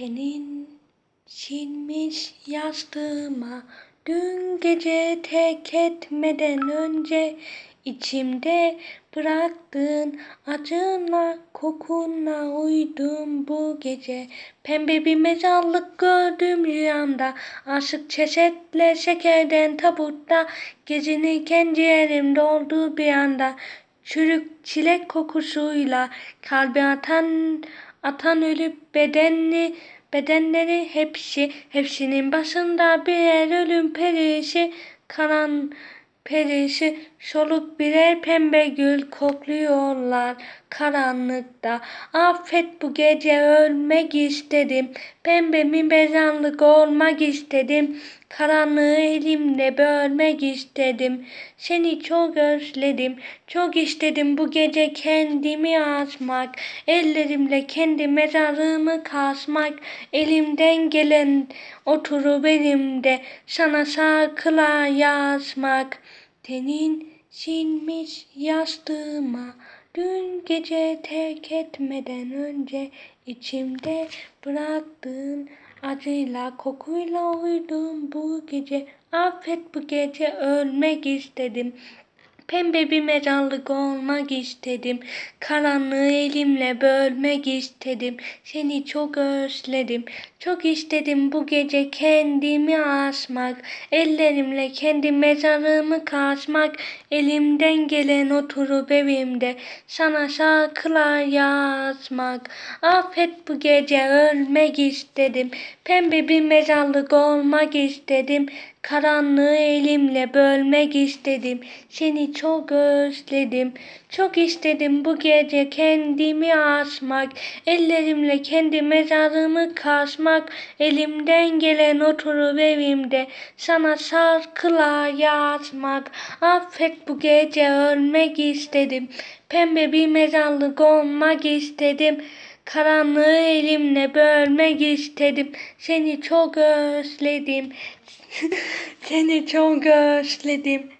Tenin sinmiş yastığıma Dün gece tek etmeden önce içimde bıraktığın acınla kokunla uyudum bu gece Pembe bir mezarlık gördüm rüyamda Aşık cesetle şekerden tabutta Gezinirken ciğerim doldu bir anda Çürük çilek kokusuyla kalbi atan atan ölüp bedenli bedenleri hepsi hepsinin başında birer ölüm perişi. Karan perişi soluk birer pembe gül kokluyorlar karanlıkta. Affet bu gece ölmek istedim. Pembe mi mezarlık olmak istedim. Karanlığı elimle bölmek istedim. Seni çok özledim. Çok istedim bu gece kendimi asmak ellerimle kendi mezarımı kazmak elimden gelen oturup elimde sana şarkılar yazmak Tenin sinmiş yastığıma Dün gece terk etmeden önce içimde bıraktığın acıyla kokuyla uyudum. Bu gece Affet bu gece ölmek istedim Pembe bir mezarlık olmak istedim. Karanlığı elimle bölmek istedim. Seni çok özledim. Çok istedim bu gece kendimi asmak. Ellerimle kendi mezarımı kazmak. Elimden gelen oturup evimde sana şarkılar yazmak. Affet bu gece ölmek istedim. Pembe bir mezarlık olmak istedim. Karanlığı elimle bölmek istedim. Seni çok özledim. Çok istedim bu gece kendimi asmak. Ellerimle kendi mezarımı kazmak. Elimden gelen oturup evimde sana şarkılar yazmak. Affet bu gece ölmek istedim. Pembe bir mezarlık olmak istedim. Karanlığı elimle bölmek istedim. Seni çok özledim. Seni çok özledim.